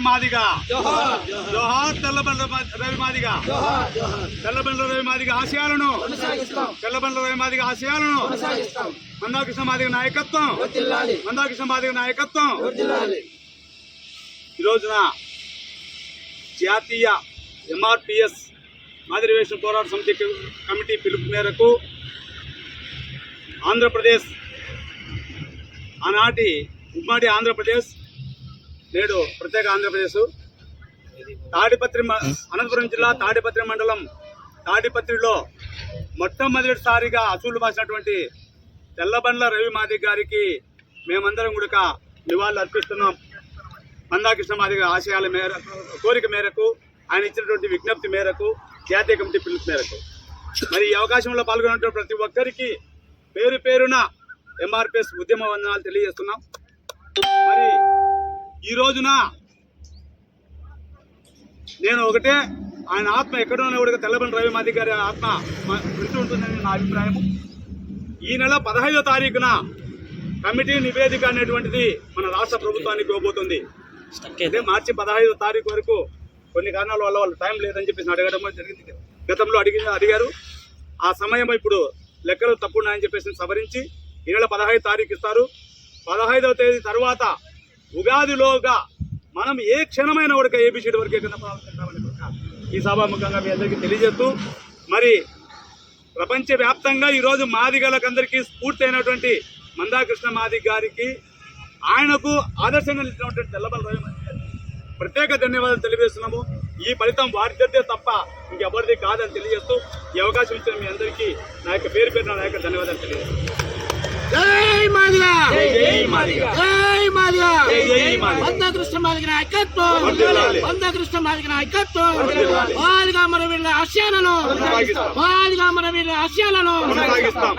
రవి మాదిగా. జోహార్. తెల్లబండ్ల రవి మాదిగా. తెల్లబండ్ల రవి మాదిగా ఆశయాలను. తెల్లబండ్ల రవి మాదిగా ఆశయాలను. మందాకృష్ణ మాదిగ నాయకత్వం. మందాకృష్ణ మాదిగ నాయకత్వం. ఈ రోజున జాతీయ ఎంఆర్పిఎస్ మాదిరి వేషం పోరాట సమితి కమిటీ పిలుపు మేరకు ఆంధ్రప్రదేశ్ ఆనాటి ఉమ్మడి ఆంధ్రప్రదేశ్ నేడు ప్రత్యేక ఆంధ్రప్రదేశ్. తాడిపత్రి మ- అనంతపురం జిల్లా తాడిపత్రి మండలం తాడిపత్రిలో మొట్టమొదటిసారిగా అసూలు బాసినటువంటి తెల్లబండ్ల రవి మాది గారికి మేమందరం కూడా నివాళులు అర్పిస్తున్నాం. మందాకృష్ణ మాదిగ ఆశయాల మేరకు కోరిక మేరకు ఆయన ఇచ్చినటువంటి విజ్ఞప్తి మేరకు జాతీయ కమిటీ పిలుపు మేరకు. మరి ఈ అవకాశంలో పాల్గొన్నటువంటి ప్రతి ఒక్కరికి పేరు పేరున ఎంఆర్పిఎస్ ఉద్యమ వందనాలు తెలియజేస్తున్నాం. మరి ఈ రోజున నేను ఒకటే ఆయన ఆత్మ ఎక్కడ ఉన్నా కూడా తెల్లబండి రవి మాది గారి ఆత్మ మ- వింటూ ఉంటుందని నా అభిప్రాయం. ఈ నెల పదహైదో తారీఖున కమిటీ నివేదిక అనేటువంటిది మన రాష్ట్ర ప్రభుత్వానికి ఇవ్వబోతుంది. అంటే మార్చి పదహైదో తారీఖు వరకు కొన్ని కారణాల వల్ల వాళ్ళు టైం లేదని చెప్పేసి అడగడం జరిగింది. గతంలో అడిగి అడిగారు. ఆ సమయం ఇప్పుడు లెక్కలు తప్పున్నాయని చెప్పేసి సవరించి ఈ నెల పదహైదు తారీఖు ఇస్తారు. పదహైదవ తేదీ తర్వాత ఉగాదిలోగా మనం ఏ క్షణమైన కూడా ఏబిసిడి వరకే కింద ప్రారంభించాలని ఈ సభాముఖంగా మీ అందరికీ తెలియజేస్తూ మరి ప్రపంచవ్యాప్తంగా ఈరోజు మాదిగలకందరికీ స్ఫూర్తి అయినటువంటి మందాకృష్ణ మాదిగ గారికి ఆయనకు ఆదర్శంగా నిలిచినటువంటి తెల్లబల ప్రత్యేక ధన్యవాదాలు తెలియజేస్తున్నాము. ఈ ఫలితం వారిద్దరిదే తప్ప ఇంకెవరిది కాదని తెలియజేస్తూ ఈ అవకాశం ఇచ్చిన మీ అందరికీ నా యొక్క పేరు పేరు నా యొక్క ధన్యవాదాలు తెలియజేస్తున్నాను. జై మాదిగా! జై మాదిగ! జై జై మాదిగ! నాయకత్వం! వర్ధిల్లాలి. వందకృష్ణ మాదిగ నాయకత్వం. మాదిగా మన వీళ్ళ ఆశయాలను. మాదిగా మన వీళ్ళ ఆశయాలను కొనసాగిస్తాం